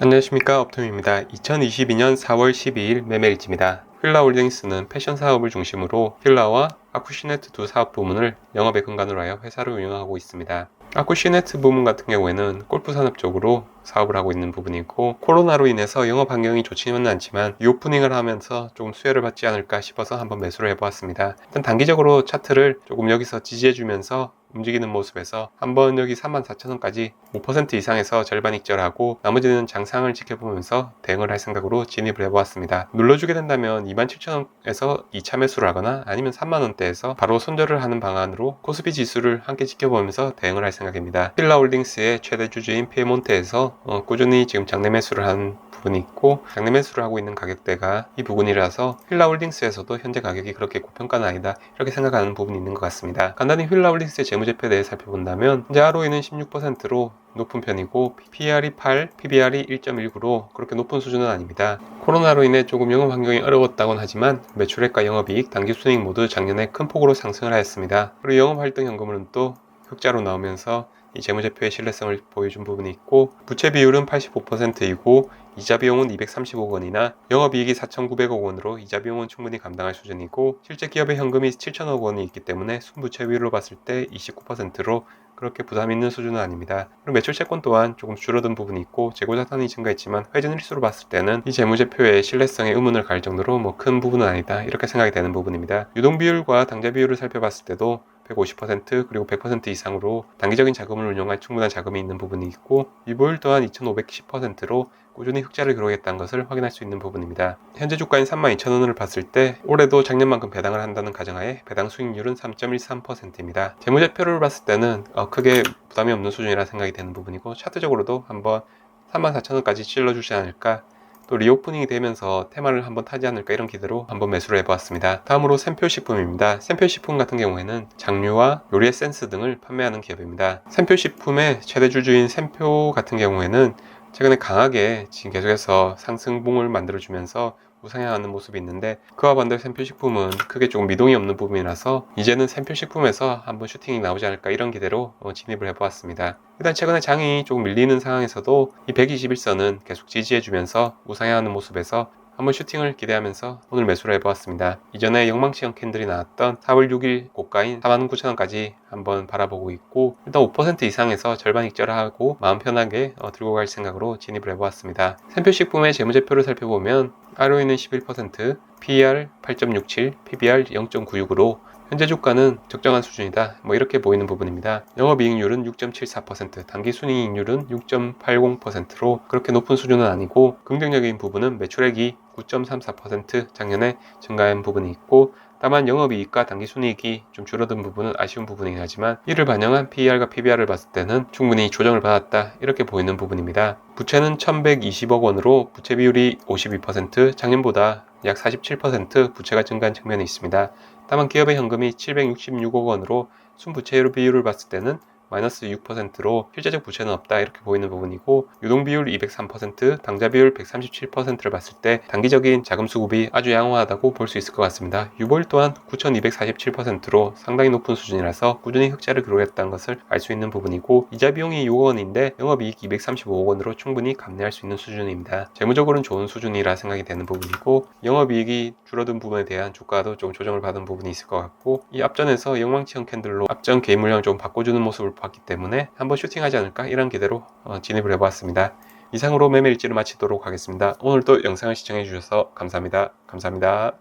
안녕하십니까 업토입니다. 2022년 4월 12일 매매일지입니다. 휠라 홀딩스는 패션 사업을 중심으로 휠라와 아쿠시네트 두 사업 부문을 영업의 근간으로 하여 회사를 운영하고 있습니다. 아쿠시네트 부문 같은 경우에는 골프 산업 쪽으로 사업을 하고 있는 부분이고 코로나로 인해서 영업 환경이 좋지는 않지만 리오프닝을 하면서 조금 수혜를 받지 않을까 싶어서 한번 매수를 해보았습니다. 일단 단기적으로 차트를 조금 여기서 지지해주면서 움직이는 모습에서 한번 여기 34,000원까지 5% 이상에서 절반 익절하고 나머지는 장상을 지켜보면서 대응을 할 생각으로 진입을 해보았습니다. 눌러주게 된다면 27,000원에서 2차 매수를 하거나 아니면 3만원대에서 바로 손절을 하는 방안으로 코스피 지수를 함께 지켜보면서 대응을 할 생각입니다. 필라홀딩스의 최대 주주인 피에몬테에서 어, 꾸준히 지금 장내 매수를 한 부분이 있고 장내 매수를 하고 있는 가격대가 이 부분이라서 휠라홀딩스에서도 현재 가격이 그렇게 고평가는 아니다 이렇게 생각하는 부분이 있는 것 같습니다. 간단히 휠라홀딩스의 재무제표에 대해 살펴본다면 현재 ROE는 16%로 높은 편이고 PR이 8, PBR이 1.19로 그렇게 높은 수준은 아닙니다. 코로나로 인해 조금 영업 환경이 어려웠다곤 하지만 매출액과 영업이익, 단기순이익 모두 작년에 큰 폭으로 상승을 하였습니다. 그리고 영업활동 현금은 또 흑자로 나오면서 이 재무제표의 신뢰성을 보여준 부분이 있고 부채 비율은 85%이고 이자 비용은 235억 원이나 영업이익이 4,900억 원으로 이자 비용은 충분히 감당할 수준이고 실제 기업의 현금이 7천억 원이 있기 때문에 순부채 비율로 봤을 때 29%로 그렇게 부담 있는 수준은 아닙니다. 그리고 매출 채권 또한 조금 줄어든 부분이 있고 재고 자산이 증가했지만 회전 일수로 봤을 때는 이 재무제표의 신뢰성에 의문을 갈 정도로 뭐 큰 부분은 아니다 이렇게 생각이 되는 부분입니다. 유동 비율과 당좌 비율을 살펴봤을 때도 150% 그리고 100% 이상으로 단기적인 자금을 운용할 충분한 자금이 있는 부분이 있고 이보율 또한 2510%로 꾸준히 흑자를 기록했다는 것을 확인할 수 있는 부분입니다. 현재 주가인 32,000원을 봤을 때 올해도 작년만큼 배당을 한다는 가정하에 배당 수익률은 3.13%입니다. 재무제표를 봤을 때는 어, 크게 부담이 없는 수준이라 생각이 되는 부분이고 차트적으로도 한번 34,000원까지 찔러주지 않을까 또 리오프닝이 되면서 테마를 한번 타지 않을까 이런 기대로 한번 매수를 해보았습니다. 다음으로 샘표식품입니다. 샘표식품 같은 경우에는 장류와 요리 에센스 등을 판매하는 기업입니다. 샘표식품의 최대 주주인 샘표 같은 경우에는 최근에 강하게 지금 계속해서 상승봉을 만들어주면서 우상향하는 모습이 있는데 그와 반대로 샘표식품은 크게 조금 미동이 없는 부분이라서 이제는 샘표식품에서 한번 슈팅이 나오지 않을까 이런 기대로 어, 진입을 해보았습니다. 일단 최근에 장이 조금 밀리는 상황에서도 이 121선은 계속 지지해주면서 우상향하는 모습에서 한번 슈팅을 기대하면서 오늘 매수를 해보았습니다. 이전에 영망치형 캔들이 나왔던 4월 6일 고가인 49,000원까지 한번 바라보고 있고 일단 5% 이상에서 절반 익절하고 마음 편하게 어, 들고 갈 생각으로 진입을 해보았습니다. 샘표식품의 재무제표를 살펴보면 ROE는 11%, PER 8.67, PBR 0.96으로 현재 주가는 적정한 수준이다. 뭐 이렇게 보이는 부분입니다. 영업이익률은 6.74%, 단기 순이익률은 6.80%로 그렇게 높은 수준은 아니고 긍정적인 부분은 매출액이 9.34% 작년에 증가한 부분이 있고 다만 영업이익과 단기순이익이 좀 줄어든 부분은 아쉬운 부분이긴 하지만 이를 반영한 PER과 PBR을 봤을 때는 충분히 조정을 받았다 이렇게 보이는 부분입니다. 부채는 1120억 원으로 부채 비율이 52% 작년보다 약 47% 부채가 증가한 측면이 있습니다. 다만 기업의 현금이 766억 원으로 순부채율 비율을 봤을 때는 마이너스 6%로 실제적 부채는 없다 이렇게 보이는 부분이고 유동 비율 203% 당좌 비율 137%를 봤을 때 단기적인 자금 수급이 아주 양호하다고 볼 수 있을 것 같습니다. 유보율 또한 9247%로 상당히 높은 수준이라서 꾸준히 흑자를 기록했다는 것을 알 수 있는 부분이고 이자 비용이 6억 원인데 영업이익 235억 원으로 충분히 감내할 수 있는 수준입니다. 재무적으로는 좋은 수준이라 생각이 되는 부분이고 영업이익이 줄어든 부분에 대한 주가도 좀 조정을 받은 부분이 있을 것 같고 이 앞전에서 영망치형 캔들로 앞전 개인 물량 좀 바꿔주는 모습을 봤기 때문에 한번 슈팅하지 않을까 이런 기대로 어, 진입을 해보았습니다. 이상으로 매매 일지를 마치도록 하겠습니다. 오늘도 영상을 시청해 주셔서 감사합니다. 감사합니다.